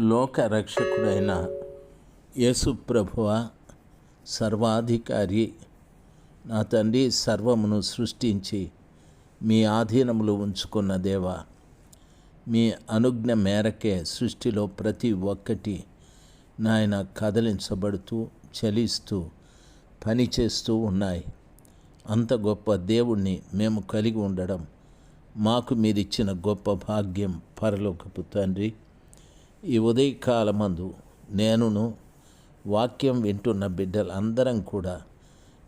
లోక రక్షకుడైన యేసుప్రభువ సర్వాధికారి. నా తండ్రి సర్వమును సృష్టించి మీ ఆధీనములో ఉంచుకున్న దేవా. మీ అనుజ్ఞ మేరకే సృష్టిలో ప్రతి ఒక్కటి నాయన కదలించబడుతూ చలిస్తూ పనిచేస్తూ ఉన్నాయి. అంత గొప్ప దేవుణ్ణి మేము కలిగి ఉండడం మాకు మీరిచ్చిన గొప్ప భాగ్యం పరలోకపు తండ్రి. ఈ ఉదయకాలమందు నేనును వాక్యం వింటున్న బిడ్డలందరం కూడా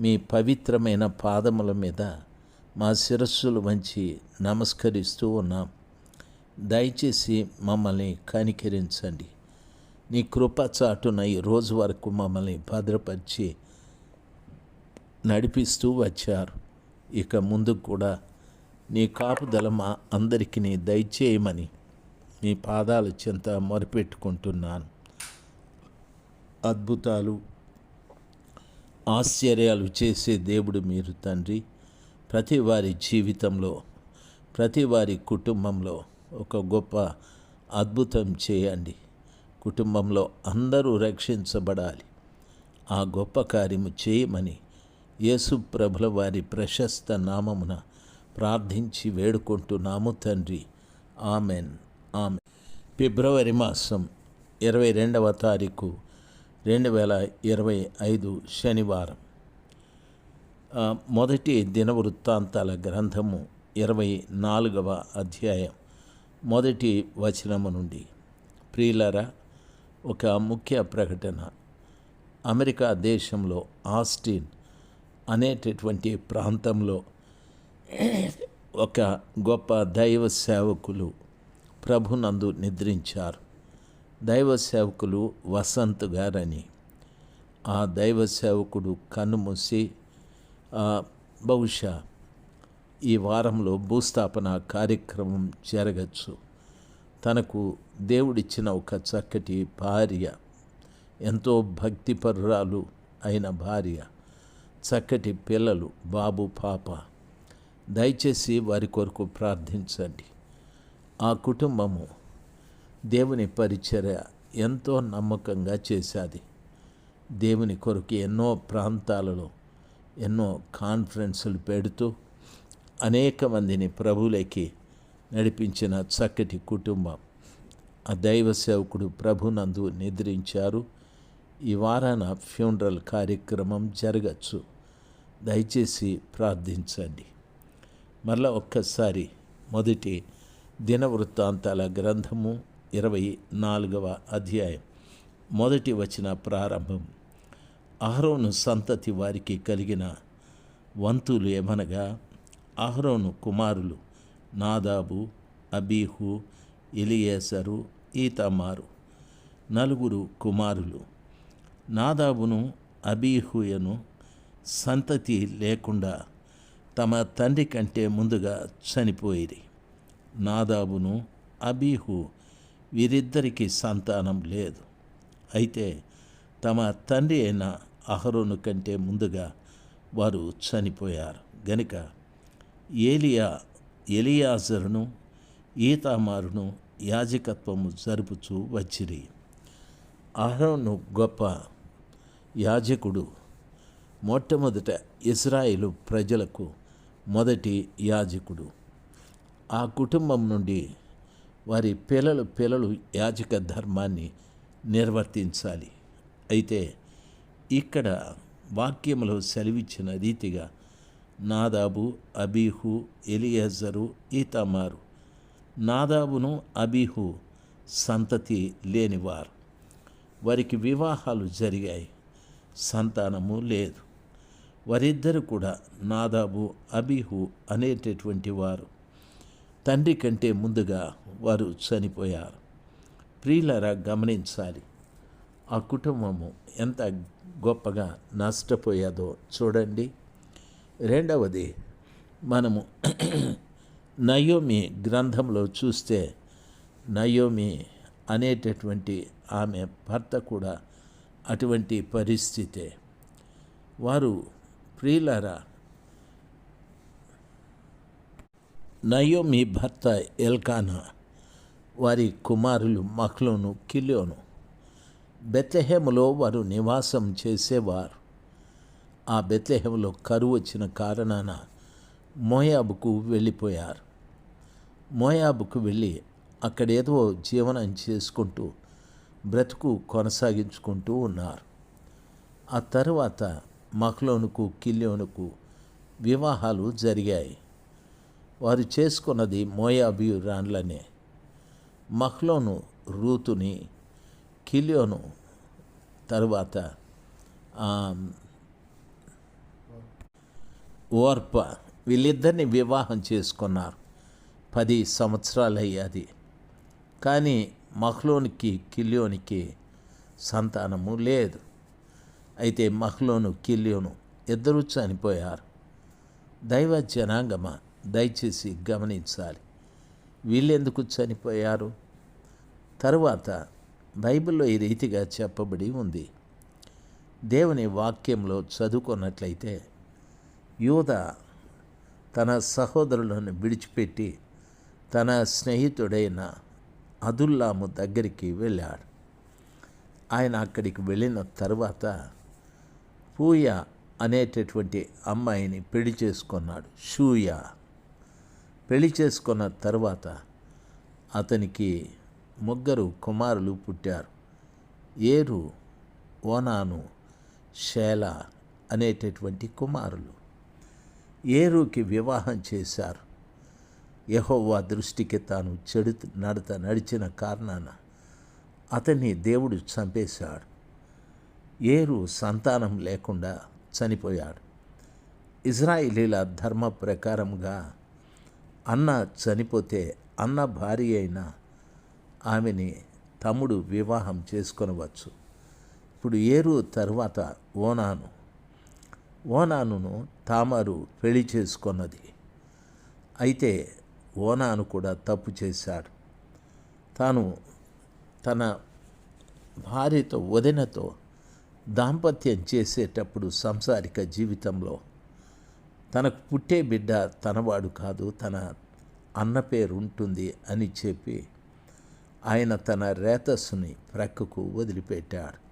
మీ పవిత్రమైన పాదముల మీద మా శిరస్సులు వంచి నమస్కరిస్తూ ఉన్నాం. దయచేసి మమ్మల్ని కనికరించండి. నీ కృప చాటున ఈ రోజు వరకు మమ్మల్ని భద్రపరిచి నడిపిస్తూ వచ్చారు. ఇక ముందు కూడా నీ కాపుదల మా అందరికీ దయచేయమని నీ పాదాల చెంత మొరపెట్టుకుంటున్నాను. అద్భుతాలు ఆశ్చర్యాలు చేసే దేవుడు మీరు తండ్రి. ప్రతి వారి జీవితంలో ప్రతి వారి కుటుంబంలో ఒక గొప్ప అద్భుతం చేయండి. కుటుంబంలో అందరూ రక్షించబడాలి. ఆ గొప్ప కార్యము చేయమని యేసు ప్రభుల వారి ప్రశస్త నామమున ప్రార్థించి వేడుకుంటున్నాము తండ్రి. ఆమెన్. ఆమె. ఫిబ్రవరి మాసం ఇరవై రెండవ తారీఖు రెండు వేల ఇరవై ఐదు శనివారం. మొదటి దినవృత్తాంతాల గ్రంథము ఇరవై నాలుగవ అధ్యాయం మొదటి వచనము నుండి. ప్రియులరా ఒక ముఖ్య ప్రకటన. అమెరికా దేశంలో ఆస్టిన్ అనేటటువంటి ప్రాంతంలో ఒక గొప్ప దైవ సేవకులు ప్రభునందు నిద్రించారు. దైవ సేవకులు వసంత్ గారని. ఆ దైవ సేవకుడు కన్నుమూసి ఆ, బహుశా ఈ వారంలో భూస్థాపన కార్యక్రమం జరగచ్చు. తనకు దేవుడిచ్చిన ఒక చక్కటి భార్య ఎంతో భక్తిపరురాలు అయిన భార్య చక్కటి పిల్లలు బాబు పాప. దయచేసి వారి కొరకు ప్రార్థించండి. ఆ కుటుంబము దేవుని పరిచర్య ఎంతో నమ్మకంగా చేశాది. దేవుని కొరకు ఎన్నో ప్రాంతాలలో ఎన్నో కాన్ఫరెన్సులు పెడుతూ అనేక మందిని ప్రభులకి నడిపించిన చక్కటి కుటుంబం. ఆ దైవ సేవకుడు ప్రభునందు నిద్రించారు. ఈ వారాన ఫ్యూనరల్ కార్యక్రమం జరగచ్చు. దయచేసి ప్రార్థించండి. మరలా ఒక్కసారి మొదటి దినవృత్తాంతాల గ్రంథము ఇరవై నాలుగవ అధ్యాయం. మొదటి వచ్చిన ప్రారంభం. అహరోను సంతతి వారికి కలిగిన వంతులు ఏమనగా అహరోను కుమారులు నాదాబు అబీహు ఎలియేసరు ఈతమారు నలుగురు కుమారులు. నాదాబును అబీహుయను సంతతి లేకుండా తమ తండ్రి కంటే ముందుగా చనిపోయిరి. నాదాబును అబీహు వీరిద్దరికీ సంతానం లేదు. అయితే తమ తండ్రి అయిన అహరోను కంటే ముందుగా వారు చనిపోయారు. గనుక ఏలియా ఎలియాజరును ఈతామారును యాజకత్వము జరుపుచూ వచ్చిరి. అహరోను గొప్ప యాజకుడు. మొట్టమొదట ఇజ్రాయిలు ప్రజలకు మొదటి యాజకుడు. ఆ కుటుంబం నుండి వారి పిల్లలు పిల్లలు యాజక ధర్మాన్ని నిర్వర్తించాలి. అయితే ఇక్కడ వాక్యములో సెలవిచ్చిన రీతిగా నాదాబు అబీహు ఎలియజరు ఈతమారు నాదాబును అబీహు సంతతి లేనివారు. వారికి వివాహాలు జరిగాయి. సంతానము లేదు. వారిద్దరు కూడా నాదాబు అబీహు అనేటటువంటి వారు తండ్రి కంటే ముందుగా వారు చనిపోయారు. ప్రియులరా గమనించాలి. ఆ కుటుంబము ఎంత గొప్పగా నష్టపోయాదో చూడండి. రెండవది మనము నయోమి గ్రంథంలో చూస్తే నయోమి అనేటటువంటి ఆమె భర్త కూడా అటువంటి పరిస్థితే. వారు ప్రియులరా నయోమి భర్త ఎల్కానా వారి కుమారులు మహ్లోను కిలోను బెత్లెహేములో వారు నివాసం చేసేవారు. ఆ బెత్లెహేములో కరువు వచ్చిన కారణాన మోయాబుకు వెళ్ళిపోయారు. మోయాబుకు వెళ్ళి అక్కడేదో జీవనం చేసుకుంటూ బ్రతుకు కొనసాగించుకుంటూ ఉన్నారు. ఆ తర్వాత మహ్లోనుకు కిల్యోనుకు వివాహాలు జరిగాయి. వారు చేసుకున్నది మోయాబియురాన్లనే మహ్లోను రూతుని కిలియోను తరువాత ఓర్ప వీళ్ళిద్దరిని వివాహం చేసుకున్నారు. పది సంవత్సరాలు అయ్యాది కానీ మహ్లోనికి కిలియోనికి సంతానము లేదు. అయితే మహ్లోను కిలియోను ఇద్దరూ చనిపోయారు. దైవ జనాంగమ దయచేసి గమనించాలి. వీళ్ళెందుకు చనిపోయారు? తరువాత బైబిల్లో ఈ రీతిగా చెప్పబడి ఉంది. దేవుని వాక్యంలో చదువుకున్నట్లయితే యూద తన సహోదరులను విడిచిపెట్టి తన స్నేహితుడైన అదుల్లాము దగ్గరికి వెళ్ళాడు. ఆయన అక్కడికి వెళ్ళిన తర్వాత పూయ అనేటటువంటి అమ్మాయిని పెళ్ళి చేసుకున్నాడు. షూయ. పెళ్ళి చేసుకున్న తర్వాత అతనికి ముగ్గురు కుమారులు పుట్టారు. ఏరు ఓనాను శేల అనేటటువంటి కుమారులు. ఏరుకి వివాహం చేశారు. యహోవా దృష్టికి తాను చెడు నడత నడిచిన కారణాన అతన్ని దేవుడు చంపేశాడు. ఏరు సంతానం లేకుండా చనిపోయాడు. ఇజ్రాయిలీల ధర్మ ప్రకారంగా అన్న చనిపోతే అన్న భార్య అయిన ఆమెని తమ్ముడు వివాహం చేసుకొనవచ్చు. ఇప్పుడు ఏరు తర్వాత ఓనాను. ఓనానును తామారు పెళ్ళి చేసుకున్నది. అయితే ఓనాను కూడా తప్పు చేశాడు. తాను తన భార్యతో వదినతో దాంపత్యం చేసేటప్పుడు సంసారిక జీవితంలో తనకు పుట్టే బిడ్డ తనవాడు కాదు తన అన్న పేరు ఉంటుంది అని చెప్పి ఆయన తన రేతస్సుని ప్రక్కకు వదిలిపెట్టాడు.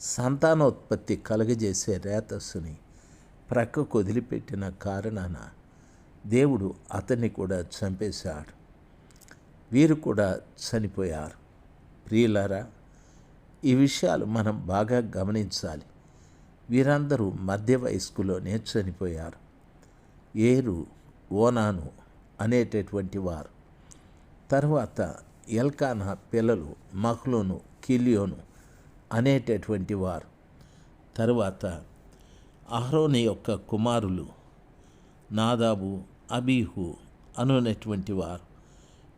సంతానోత్పత్తి కలుగజేసే రేతస్సుని ప్రక్కకు వదిలిపెట్టిన కారణాన దేవుడు అతన్ని కూడా చంపేశాడు. వీరు కూడా చనిపోయారు. ప్రియులారా ఈ విషయాలు మనం బాగా గమనించాలి. వీరందరూ మధ్య వయస్కులోనే చనిపోయారు. ఏరు ఓనాను అనేటటువంటి వారు. తర్వాత ఎల్కానా పిల్లలు మహ్లోను కిలియోను అనేటటువంటి వారు. తరువాత అహ్రోని యొక్క కుమారులు నాదాబు అబీహు అనునటువంటి వారు.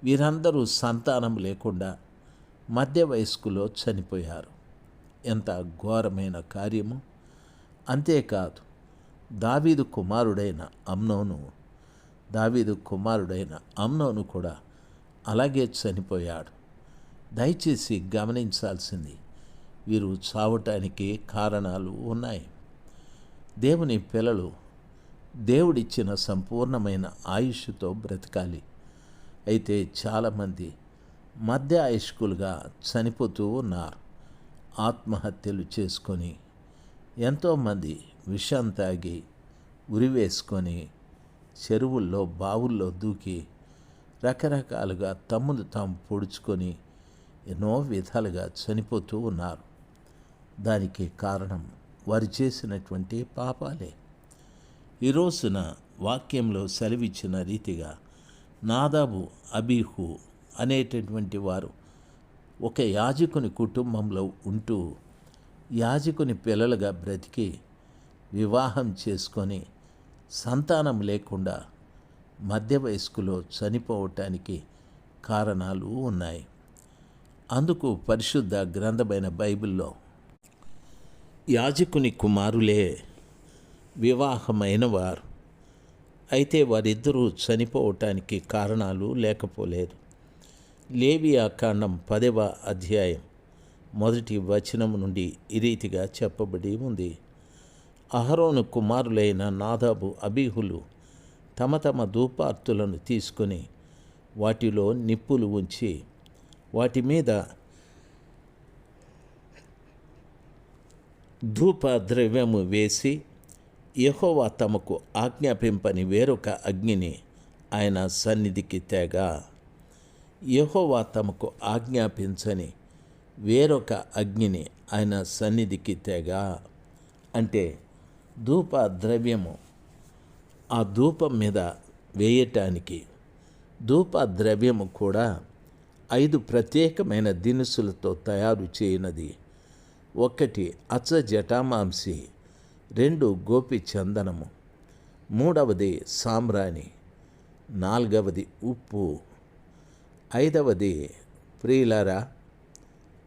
వీరందరూ సంతానం లేకుండా మధ్య వయస్కులో చనిపోయారు. ఎంత ఘోరమైన కార్యము! అంతేకాదు దావీదు కుమారుడైన అమ్నోను దావీదు కుమారుడైన అమ్నోను కూడా అలాగే చనిపోయాడు. దయచేసి గమనించాల్సింది వీరు చావటానికి కారణాలు ఉన్నాయి. దేవుని పిల్లలు దేవుడిచ్చిన సంపూర్ణమైన ఆయుష్తో బ్రతకాలి. అయితే చాలామంది మధ్య ఆయుష్కులుగా చనిపోతూ ఉన్నారు. ఆత్మహత్యలు చేసుకొని ఎంతోమంది విషం తాగి ఉరివేసుకొని చెరువుల్లో బావుల్లో దూకి రకరకాలుగా తమ్మును తాము పొడుచుకొని ఎన్నో విధాలుగా చనిపోతూ ఉన్నారు. దానికి కారణం వారు చేసినటువంటి పాపాలే. ఈ రోజున వాక్యంలో సెలవిచ్చిన రీతిగా నాదాబు అబీహు అనేటటువంటి వారు ఒక యాజకుని కుటుంబంలో ఉంటూ యాజకుని పిల్లలుగా బ్రతికి వివాహం చేసుకొని సంతానం లేకుండా మధ్య వయస్కులో చనిపోవటానికి కారణాలు ఉన్నాయి. అందుకు పరిశుద్ధ గ్రంథమైన బైబిల్లో యాజకుని కుమారులే వివాహమైన వారు అయితే వారిద్దరూ చనిపోవటానికి కారణాలు లేకపోలేదు. లేవియా కాండం పదవ అధ్యాయం మొదటి వచనం నుండి ఈ రీతిగా చెప్పబడి ఉంది. అహరోను కుమారులైన నాదాబు అబీహులు తమ తమ ధూపార్తులను తీసుకొని వాటిలో నిప్పులు ఉంచి వాటి మీద ధూప ద్రవ్యము వేసి యహోవా తమకు ఆజ్ఞాపింపని వేరొక అగ్నిని ఆయన సన్నిధికి తేగా. యహోవా తమకు ఆజ్ఞాపించని వేరొక అగ్నిని ఆయన సన్నిధికి తేగా. అంటే ధూప ద్రవ్యము ఆ ధూపం మీద వేయటానికి ధూప ద్రవ్యము కూడా ఐదు ప్రత్యేకమైన దినుసులతో తయారు చేయనది. ఒకటి అచ్చ జటామాంసి రెండు గోపి చందనము మూడవది సాంబ్రాణి నాలుగవది ఉప్పు ఐదవది ప్రియులరా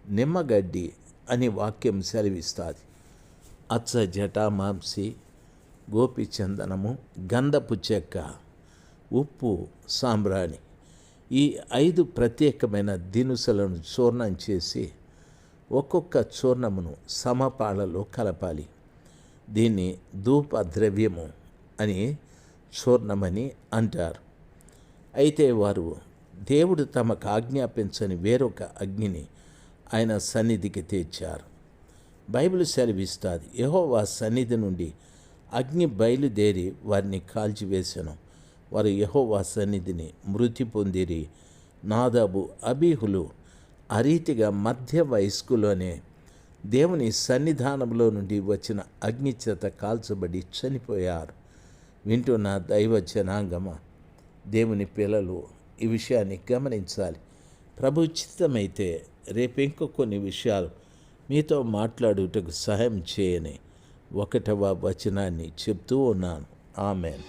నిమ్మగడ్డి అని వాక్యం సెలవిస్తుంది. అచ్చ జటామాంసి గోపిచందనము గంధపు చెక్క ఉప్పు సాంబ్రాణి. ఈ ఐదు ప్రత్యేకమైన దినుసులను చూర్ణం చేసి ఒక్కొక్క చూర్ణమును సమపాలలో కలపాలి. దీన్ని ధూప ద్రవ్యము అని చూర్ణమని అంటారు. అయితే వారు దేవుడు తమకు ఆజ్ఞాపించని వేరొక అగ్నిని ఆయన సన్నిధికి తెచ్చారు. బైబిల్ సెలవిస్తుంది. యెహోవా సన్నిధి నుండి అగ్ని బయలుదేరి వారిని కాల్చివేశాను వారు యెహోవా సన్నిధిని మృతి పొందిరి. నాదాబు అబీహులు ఆ రీతిగా మధ్య వయస్కులోనే దేవుని సన్నిధానంలో నుండి వచ్చిన అగ్ని చేత కాల్చబడి చనిపోయారు. వింటున్న దైవ జనాంగమ? దేవుని పిల్లలు ఈ విషయాన్ని గమనించాలి. ప్రభు చిత్తమైతే రేపు ఇంకో కొన్ని విషయాలు మీతో మాట్లాడుటకు సహాయం చేయని ఒకటవ వచనాన్ని చెప్తూ ఉన్నాను. ఆమెన్.